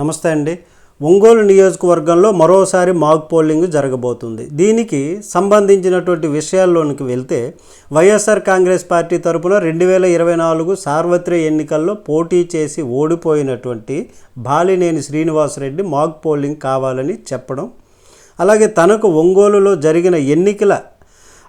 నమస్తే అండి. ఒంగోలు నియోజకవర్గంలో మరోసారి మాక్ పోలింగ్ జరగబోతుంది. దీనికి సంబంధించినటువంటి విషయాల్లోనికి వెళ్తే వైఎస్ఆర్ కాంగ్రెస్ పార్టీ తరపున రెండు వేల ఇరవై నాలుగు సార్వత్రిక ఎన్నికల్లో పోటీ చేసి ఓడిపోయినటువంటి బాలినేని శ్రీనివాసరెడ్డి మాక్ పోలింగ్ కావాలని చెప్పడం అలాగే తనకు ఒంగోలులో జరిగిన ఎన్నికల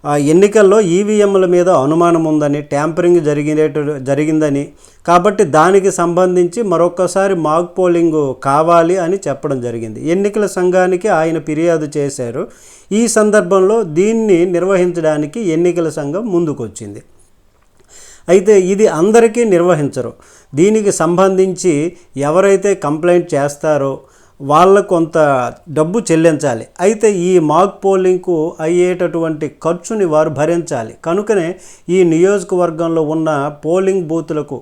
ఎన్నికల్లో ఈవీఎంల మీద అనుమానం ఉందని ట్యాంపరింగ్ జరిగినట్టు జరిగిందని. కాబట్టి దానికి సంబంధించి మరొకసారి మాక్ పోలింగ్ కావాలి అని చెప్పడం జరిగింది. ఎన్నికల సంఘానికి ఆయన ఫిర్యాదు చేశారు. ఈ సందర్భంలో దీన్ని నిర్వహించడానికి ఎన్నికల సంఘం ముందుకొచ్చింది. అయితే ఇది అందరికీ నిర్వహించరు. దీనికి సంబంధించి ఎవరైతే కంప్లైంట్ చేస్తారో వాళ్ళ కొంత డబ్బు చెల్లించాలి. అయితే ఈ మాక్ పోలింగ్కు అయ్యేటటువంటి ఖర్చుని వారు భరించాలి. కనుకనే ఈ నియోజకవర్గంలో ఉన్న పోలింగ్ బూతులకు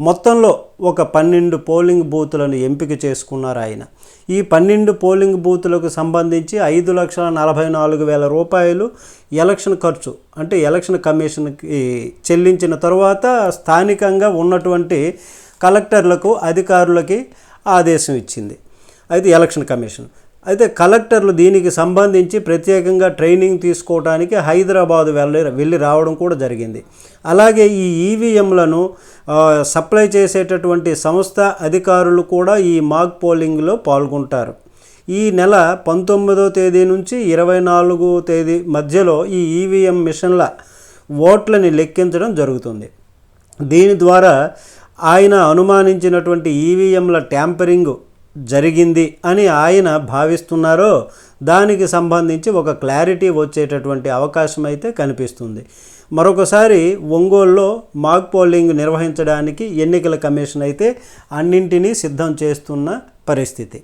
మొత్తంలో ఒక పన్నెండు పోలింగ్ బూతులను ఎంపిక చేసుకున్నారు ఆయన. ఈ పన్నెండు పోలింగ్ బూతులకు సంబంధించి ఐదు లక్షల నలభై నాలుగు వేల రూపాయలు ఎలక్షన్ ఖర్చు అంటే ఎలక్షన్ కమిషన్కి చెల్లించిన తర్వాత స్థానికంగా ఉన్నటువంటి కలెక్టర్లకు అధికారులకి ఆదేశం ఇచ్చింది. అయితే ఎలక్షన్ కమిషన్. అయితే కలెక్టర్లు దీనికి సంబంధించి ప్రత్యేకంగా ట్రైనింగ్ తీసుకోవడానికి హైదరాబాద్ వెళ్ళి వెళ్ళి రావడం కూడా జరిగింది. అలాగే ఈ ఈవీఎంలను సప్లై చేసేటటువంటి సంస్థ అధికారులు కూడా ఈ మాక్ పోలింగ్లో పాల్గొంటారు. ఈ నెల పంతొమ్మిదో తేదీ నుంచి ఇరవై నాలుగో తేదీ మధ్యలో ఈ ఈవీఎం మిషన్ల ఓట్లని లెక్కించడం జరుగుతుంది. దీని ద్వారా ఆయన అనుమానించినటువంటి ఈవీఎంల ట్యాంపరింగ్ జరిగింది అని ఆయన భావిస్తున్నారో దానికి సంబంధించి ఒక క్లారిటీ వచ్చేటటువంటి అవకాశం అయితే కనిపిస్తుంది. మరొకసారి ఒంగోలులో మాక్ పోలింగ్ నిర్వహించడానికి ఎన్నికల కమిషన్ అయితే అన్నింటినీ సిద్ధం చేస్తున్న పరిస్థితి.